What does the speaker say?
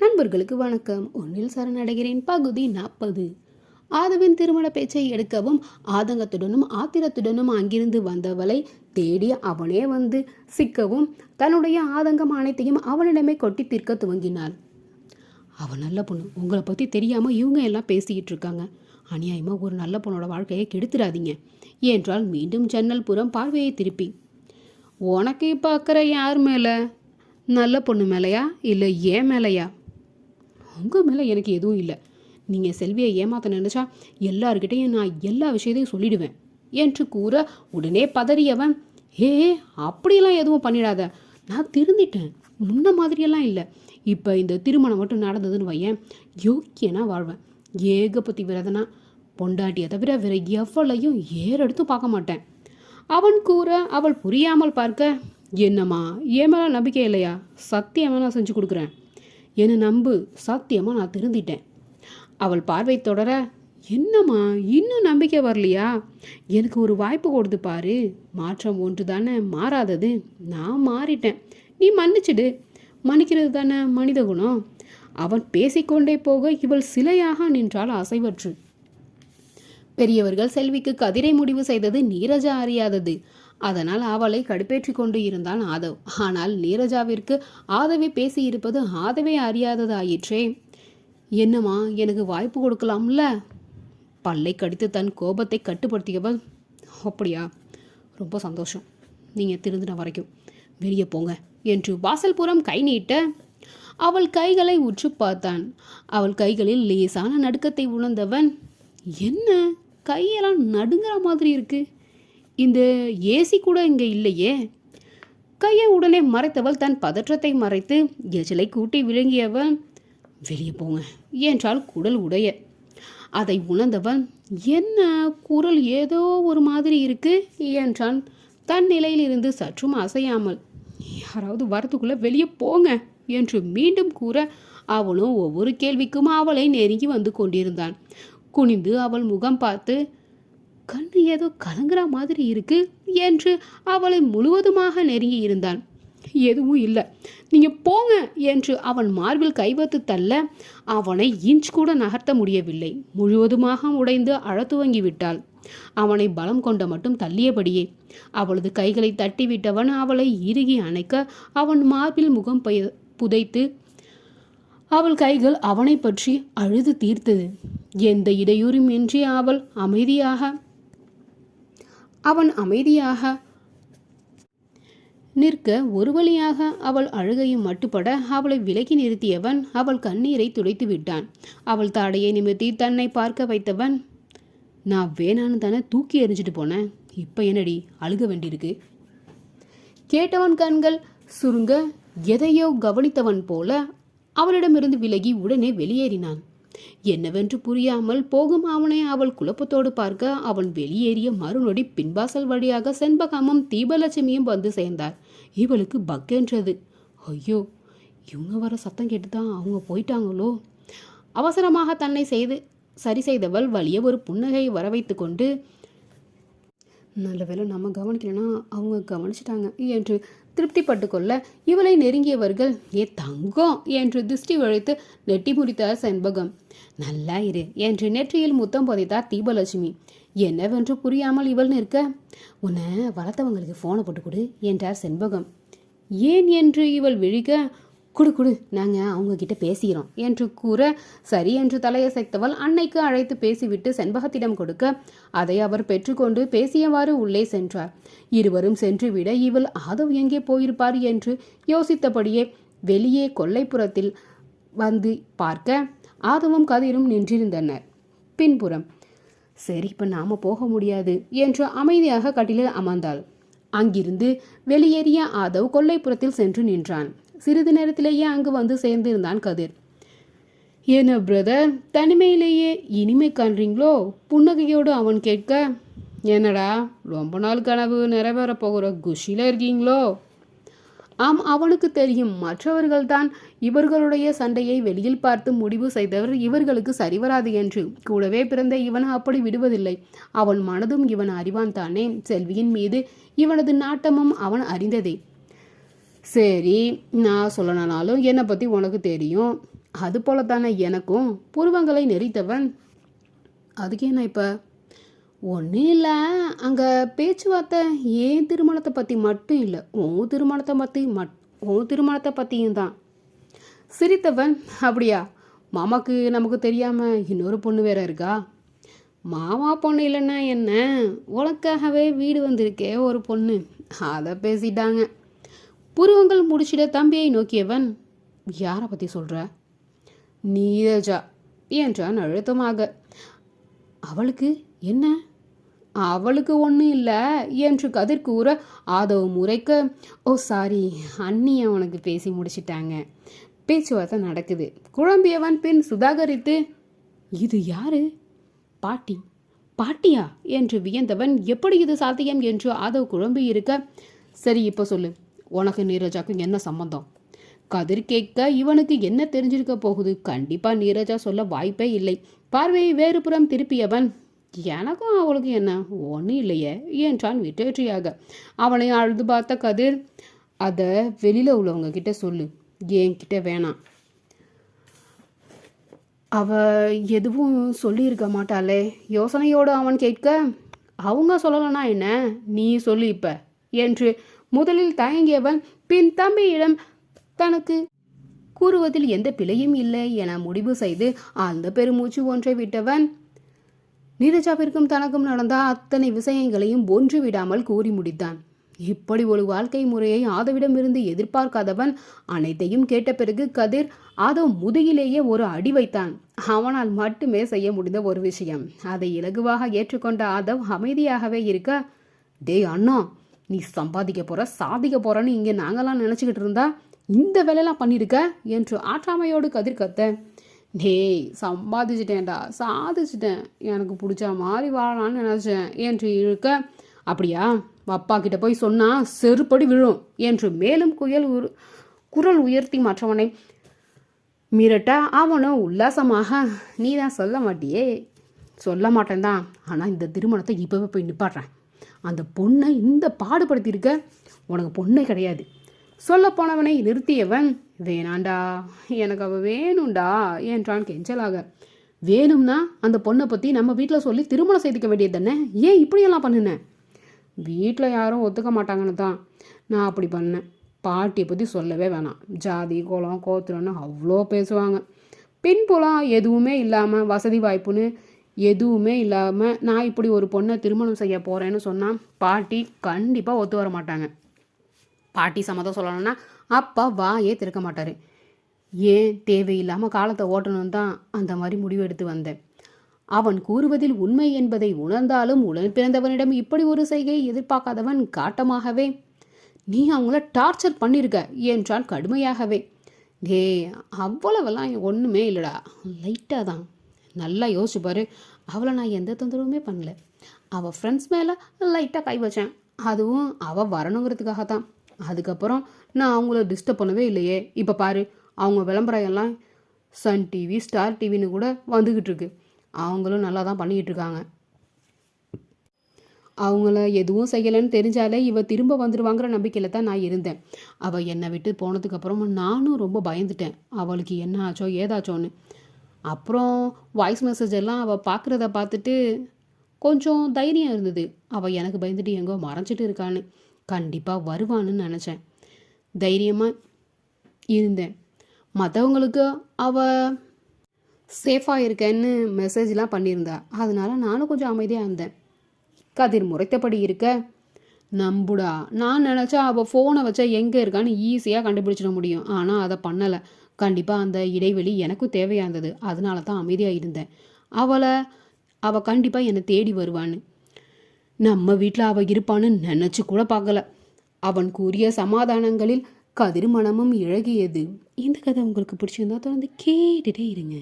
நண்பர்களுக்கு வணக்கம். ஒன்னில் சரணடைகிறேன். பகுதி நாற்பது. ஆதவின் திருமண பேச்சை எடுக்கவும் ஆதங்கத்துடனும் ஆத்திரத்துடனும் அங்கிருந்து வந்தவளை தேடி அவனே வந்து சிக்கவும் தன்னுடைய ஆதங்கம் அனைத்தையும் அவனிடமே கொட்டி தீர்க்க துவங்கினாள். அவன் நல்ல பொண்ணு. உங்களை பற்றி தெரியாமல் இவங்க எல்லாம் பேசிக்கிட்டு இருக்காங்க. அநியாயமாக ஒரு நல்ல பொண்ணோட வாழ்க்கையை கெடுத்துடாதீங்க என்றால் மீண்டும் ஜன்னல் புறம் பார்வையை திருப்பி. உனக்கு இப்போ அக்கறை யார் மேலே? நல்ல பொண்ணு மேலையா? இல்லை ஏன் மேலையா? உங்கள் மேலே எனக்கு எதுவும் இல்லை. நீங்கள் செல்வியை ஏமாத்த நினச்சா எல்லாருக்கிட்டையும் நான் எல்லா விஷயத்தையும் சொல்லிடுவேன் என்று கூற உடனே பதறியவன் ஏ அப்படியெல்லாம் எதுவும் பண்ணிடாத. நான் திருந்திட்டேன். முன்ன மாதிரியெல்லாம் இல்லை. இப்போ இந்த திருமணம் மட்டும் நடந்ததுன்னு வையேன். யோக்கியனா வாழ்வேன். ஏகபத்தி விரதனா. பொண்டாட்டியை தவிர வேற எவ்வளையும் ஏறெடுத்து பார்க்க மாட்டேன். அவன் கூற அவள் புரியாமல் பார்க்க என்னம்மா என் மேலே நம்பிக்கை இல்லையா? சத்தியமாக நான் செஞ்சு கொடுக்குறேன். என்னை நம்பு சத்தியமாக நான் திருந்திட்டேன். அவள் பார்வை தொடர என்னம்மா இன்னும் நம்பிக்கை வரலையா? எனக்கு ஒரு வாய்ப்பு கொடுத்து பாரு. மாற்றம் ஒன்று தானே மாறாதது. நான் மாறிட்டேன். நீ மன்னிச்சிடு. மன்னிக்கிறது தானே மனித குணம். அவன் பேசிக்கொண்டே போக இவள் சிலையாக நின்றாள் அசைவற்று. பெரியவர்கள் செல்விக்கு கதிரை முடிவு செய்தது நீரஜா அறியாதது. அதனால் அவளை கடுப்பேற்றி கொண்டு இருந்தான் ஆதவ். ஆனால் நீரஜாவிற்கு ஆதவி பேசியிருப்பது ஆதவே அறியாததாயிற்றே. என்னம்மா எனக்கு வாய்ப்பு கொடுக்கலாம்ல? பல்லை கடித்து தன் கோபத்தை கட்டுப்படுத்தியவள் அப்படியா? ரொம்ப சந்தோஷம். நீங்கள் திருந்தின வரைக்கும். வெளியே போங்க என்று வாசல்புறம் கை நீட்ட அவள் கைகளை உற்று பார்த்தான். அவள் கைகளில் லேசான நடுக்கத்தை உணர்ந்தவன் என்ன? கையெல்லாம் நடுங்கிற மாதிரி இருக்குது இந்த ஏசி கூட இங்கே இல்லையே. கையை உடனே மறைத்தவள் தன் பதற்றத்தை மறைத்து எச்சிலை கூட்டி விழுங்கியவன் வெளியே போங்க என்றால் குடல் உடைய. அதை உணர்ந்தவன் என்ன குரல் ஏதோ ஒரு மாதிரி இருக்கு என்றான். தன் நிலையிலிருந்து சற்றும் அசையாமல் யாராவது வரத்துக்குள்ளே வெளியே போங்க என்று மீண்டும் கூற அவனும் ஒவ்வொரு கேள்விக்கும் அவளை நெருங்கி வந்து கொண்டிருந்தான். குனிந்து அவள் முகம் பார்த்து கண்ணு ஏதோ கலங்குற மாதிரி இருக்கு என்று அவளை முழுவதுமாக நெருங்கி இருந்தான் எதுவும் இல்லை. நீங்க போங்க என்று அவன் மார்பில் கைவத்து தள்ள அவனை இன்ச் கூட நகர்த்த முடியவில்லை. முழுவதுமாக உடைந்து அழத்துவங்கி விட்டாள். அவனை பலம் கொண்ட மட்டும் தள்ளியபடியே அவளது கைகளை தட்டிவிட்டவன் அவளை இறுகி அணைக்க அவன் மார்பில் முகம் பய- புதைத்து அவள் கைகள் அவனை பற்றி அழுது தீர்த்தது. எந்த இடையூறுமின்றி அவள் அமைதியாக அவன் அமைதியாக நிற்க ஒரு வழியாக அவள் அழுகையும் மட்டுப்பட அவளை விலகி நிறுத்தியவன் அவள் கண்ணீரை துடைத்து விட்டான். அவள் தாடையை நிமித்தி தன்னை பார்க்க வைத்தவன் நான் வேணான்னு தானே தூக்கி எறிஞ்சிட்டு போனேன். இப்போ என்னடி? அழுக வேண்டியிருக்கு. கேட்டவன் கண்கள் சுருங்க எதையோ கவனித்தவன் போல அவளிடமிருந்து விலகி உடனே வெளியேறினான். என்னவென்று புரியாமல் போகும் அவனை அவள் குழப்பத்தோடு பார்க்க அவன் வெளியேறிய மறுநொடி பின்வாசல் வழியாக செண்பகமும் தீபலட்சுமியும் வந்து சேர்ந்தார் இவளுக்கு பக்கென்றது ஐயோ இவங்க வர சத்தம் கேட்டு தான் அவங்க போயிட்டாங்களோ? அவசரமாக தன்னை செய்து சரி செய்தவள் வழியே ஒரு புன்னகையை வர வைத்து கொண்டு நல்ல வேளை நம்ம கவனிக்கலன்னா அவங்க கவனிச்சிட்டாங்க என்று திருப்திப்பட்டு கொள்ள இவளை நெருங்கியவர்கள் ஏ தங்கம்! என்று திருஷ்டி வழித்து நெட்டி முடித்தார் செண்பகம். நல்லா இரு என்று நெற்றியில் முத்தம் புதைத்தார் தீபலட்சுமி. என்னவென்று புரியாமல் இவள் நிற்க? உன்னை வளர்த்தவங்களுக்கு ஃபோனை போட்டு கொடு என்றார் செண்பகம். ஏன் என்று இவள் விழிக்க? குடு குடு நாங்கள் அவங்கக்கிட்ட பேசுகிறோம் என்று கூற சரி என்று தலையசைத்தவள் அன்னைக்கு அழைத்து பேசிவிட்டு செண்பகத்திடம் கொடுக்க அதை அவர் பெற்றுக்கொண்டு பேசியவாறு உள்ளே சென்றார். இருவரும் சென்று விட இவள் ஆதவ் எங்கே போயிருப்பார் என்று யோசித்தபடியே வெளியே கொல்லைப்புறத்தில் வந்து பார்க்க ஆதவும் கதிரும் நின்றிருந்தனர். பின்புறம் சரி இப்போ நாம் போக முடியாது என்று அமைதியாக கட்டிலில் அமர்ந்தாள். அங்கிருந்து வெளியேறிய ஆதவ் கொல்லைப்புறத்தில் சென்று நின்றான். சிறிது நேரத்திலேயே அங்கு வந்து சேர்ந்திருந்தான் கதிர். என்ன பிரதர் தனிமையிலேயே இனிமை காண்றீங்களோ? புன்னகையோடு அவன் கேட்க என்னடா ரொம்ப நாள் கனவு நிறைவேற போகிற குஷியில் இருக்கீங்களோ? ஆம் அவனுக்கு தெரியும். மற்றவர்கள்தான் இவர்களுடைய சண்டையை வெளியில் பார்த்து முடிவு செய்தவர் இவர்களுக்கு சரிவராது என்று. கூடவே பிறந்த இவன் அப்படி விடுவதில்லை. அவன் மனதும் இவன் அறிவான் தானே. செல்வியின் மீது இவனது நாட்டமும் அவன் அறிந்ததே. சரி நான் சொல்லணும்னாலும் என்னை பற்றி உனக்கு தெரியும். அது போல தானே எனக்கும் புருவங்களை நெறித்தவன். அதுக்கு என்ன இப்போ? ஒன்றும் இல்லை. அங்கே பேச்சுவார்த்தை ஏன் திருமணத்தை பற்றி மட்டும் இல்லை உன் திருமணத்தை பற்றி மட் உன் திருமணத்தை பற்றியும் தான். சிரித்தவன் அப்படியா? மாமாக்கு நமக்கு தெரியாமல் இன்னொரு பொண்ணு வேற இருக்கா? மாமா பொண்ணு இல்லைன்னா என்ன? உனக்காகவே வீடு வந்திருக்கே ஒரு பொண்ணு. அதை பேசிட்டாங்க. புருவங்கள் முடிச்சிட தம்பியை நோக்கியவன் யாரை பற்றி சொல்கிற நீரஜா என்றான் அழுத்தமாக. அவளுக்கு என்ன? அவளுக்கு ஒன்றும் இல்லை என்று கதிர் கூற ஆதவ முறைக்க ஓ சாரி அண்ணி அவனுக்கு பேசி முடிச்சிட்டாங்க. பேச்சுவார்த்தை நடக்குது. குழம்பியவன் பின் சுதாகரித்து இது யாரு? பாட்டி. பாட்டியா? என்று வியந்தவன் எப்படி இது சாத்தியம்? என்று ஆதவ் குழம்பி இருக்க சரி இப்போ சொல்லு. உனக்கு நீரஜாக்கும் என்ன சம்மந்தம் கதிர் கேட்க இவனுக்கு என்ன தெரிஞ்சிருக்க போகுது? கண்டிப்பா நீரஜா சொல்ல வாய்ப்பே இல்லை. பார்வையை வேறு புறம் திருப்பியவன் எனக்கும் அவளுக்கு என்ன? ஒன்றும் இல்லையே என்றான் விட்டேற்றியாக அவனை அழுது பார்த்த கதிர் அதை வெளியில் உள்ளவங்க கிட்ட சொல்லு. என்கிட்ட வேணாம். அவ எதுவும் சொல்லியிருக்க மாட்டாளே. யோசனையோடு அவன் கேட்க அவங்க சொல்லலைன்னா என்ன? நீ சொல்லு இப்ப என்று முதலில் தயங்கியவன் பின் தம்பியிடம் தனக்கு கூறுவதில் எந்த பிழையும் இல்லை என முடிவு செய்து அந்த பெருமூச்சு ஒன்றை விட்டவன். நீரஜாவிற்கும் தனக்கும் நடந்த அத்தனை விஷயங்களையும் ஒன்று விடாமல் கூறி முடித்தான். இப்படி ஒரு வாழ்க்கை முறையை ஆதவிடமிருந்து எதிர்பார்க்காதவன் அனைத்தையும் கேட்ட பிறகு கதிர் ஆதவ் முதுகிலேயே ஒரு அடி வைத்தான். அவனால் மட்டுமே செய்ய முடிந்த ஒரு விஷயம். அதை இலகுவாக ஏற்றுக்கொண்ட ஆதவ் அமைதியாகவே இருக்க டேய் அண்ணா நீ சம்பாதிக்க போற சாதிக்க போறன்னு இங்கே நாங்களாம் நினச்சிக்கிட்டு இருந்தா இந்த வேலையெல்லாம் பண்ணியிருக்க என்று ஆற்றாமையோடு கதிர் கத்த. டேய் சம்பாதிச்சிட்டேன்டா சாதிச்சிட்டேன். எனக்கு பிடிச்ச மாதிரி வாழலாம்னு நினச்சேன் என்று இழுக்க அப்படியா? அப்பா கிட்ட போய் சொன்னால் செருப்படி விழும் என்று மேலும் குயல் உரு குரல் உயர்த்தி மற்றவனை மிரட்டா அவனும் உல்லாசமாக. நீ தான் சொல்ல மாட்டியே? சொல்ல மாட்டேன் தான் ஆனால் இந்த திருமணத்தை இப்போவே போய் நிப்பாடுறேன் அந்த பொண்ணை இந்த பாடுபடுத்தியிருக்க உனக்கு பொண்ணே கிடையாது. சொல்ல போனவனை நிறுத்தியவன் வேணாண்டா. எனக்கு அவள் வேணும்டா என்றான் கெஞ்சலாக. வேணும்னா அந்த பொண்ணை பற்றி நம்ம வீட்டில் சொல்லி திருமணம் செய்துக்க வேண்டியது தானே ஏன் இப்படியெல்லாம் பண்ணினேன் வீட்டில் யாரும் ஒத்துக்க மாட்டாங்கன்னு தான் நான் அப்படி பண்ணேன். பாட்டியை பற்றி சொல்லவே வேணாம். ஜாதி கோலம் கோத்திரம்னு அவ்வளோ பேசுவாங்க. பின்புலம் எதுவுமே இல்லாமல் வசதி வாய்ப்புன்னு எதுவுமே இல்லாமல் நான் இப்படி ஒரு பொண்ணை திருமணம் செய்ய போகிறேன்னு சொன்னால் பாட்டி கண்டிப்பாக ஒத்து வர மாட்டாங்க. பாட்டி சம்மதம் சொல்லணும்னா அப்பா வாயே திறக்க மாட்டார். ஏன்? தேவையில்லாமல் காலத்தை ஓட்டணும் தான் அந்த மாதிரி முடிவு எடுத்து வந்தேன். அவன் கூறுவதில் உண்மை என்பதை உணர்ந்தாலும் உடன் பிறந்தவனிடம் இப்படி ஒரு செய்கையை எதிர்பார்க்காதவன் காட்டமாகவே நீ அவங்கள டார்ச்சர் பண்ணியிருக்க என்றான் கடுமையாகவே. டே அவ்வளவெல்லாம் ஒன்றுமே இல்லைடா. லைட்டாக தான். நல்லா யோசிச்சு பாரு. அவளை நான் எந்த தொந்தரவுமே பண்ணல. அவள் ஃப்ரெண்ட்ஸ் மேலே லைட்டாக கை வச்சேன். அதுவும் அவள் வரணுங்கிறதுக்காக தான் அதுக்கப்புறம் நான் அவங்கள டிஸ்டர்ப் பண்ணவே இல்லையே. இப்போ பாரு அவங்க விளம்பரம் எல்லாம் சன் டிவி ஸ்டார் டிவின்னு கூட வந்துக்கிட்டு இருக்கு. அவங்களும் நல்லா தான் பண்ணிக்கிட்டு இருக்காங்க. அவங்கள எதுவும் செய்யலைன்னு தெரிஞ்சாலே இவ திரும்ப வந்துடுவாங்கிற நம்பிக்கையில் தான் நான் இருந்தேன். அவள் என்னை விட்டு போனதுக்கப்புறம் நானும் ரொம்ப பயந்துட்டேன். அவளுக்கு என்ன ஆச்சோ ஏதாச்சோன்னு. அப்புறம் வாய்ஸ் மெசேஜ் எல்லாம் அவள் பார்க்குறத பார்த்துட்டு கொஞ்சம் தைரியம் இருந்தது. அவள் எனக்கு பயந்துட்டு எங்கோ மறைஞ்சிட்டு இருக்கான்னு. கண்டிப்பாக வருவான்னு நினச்சேன். தைரியமாக இருந்தேன். மற்றவங்களுக்கு அவள் சேஃபாக இருக்கேன்னு மெசேஜ்லாம் பண்ணியிருந்தா. அதனால நானும் கொஞ்சம் அமைதியாக இருந்தேன். கதிர் முறைத்தபடி இருக்க நம்புடா. நான் நினச்சா அவள் ஃபோனை வச்சா எங்கே இருக்கான்னு ஈஸியாக கண்டுபிடிச்சிட முடியும். ஆனால் அதை பண்ணலை. கண்டிப்பாக அந்த இடைவெளி எனக்கும் தேவையாக இருந்தது. அதனால தான் அமைதியாக இருந்தேன். அவளை அவள் கண்டிப்பாக என்னை தேடி வருவான்னு. நம்ம வீட்டில் அவள் இருப்பான்னு நினச்சி கூட பார்க்கல. அவன் கூறிய சமாதானங்களில் கதிர்மணமும் இழகியது. இந்த கதை உங்களுக்கு பிடிச்சிருந்தா தொடர்ந்து கேட்டுகிட்டே இருங்க.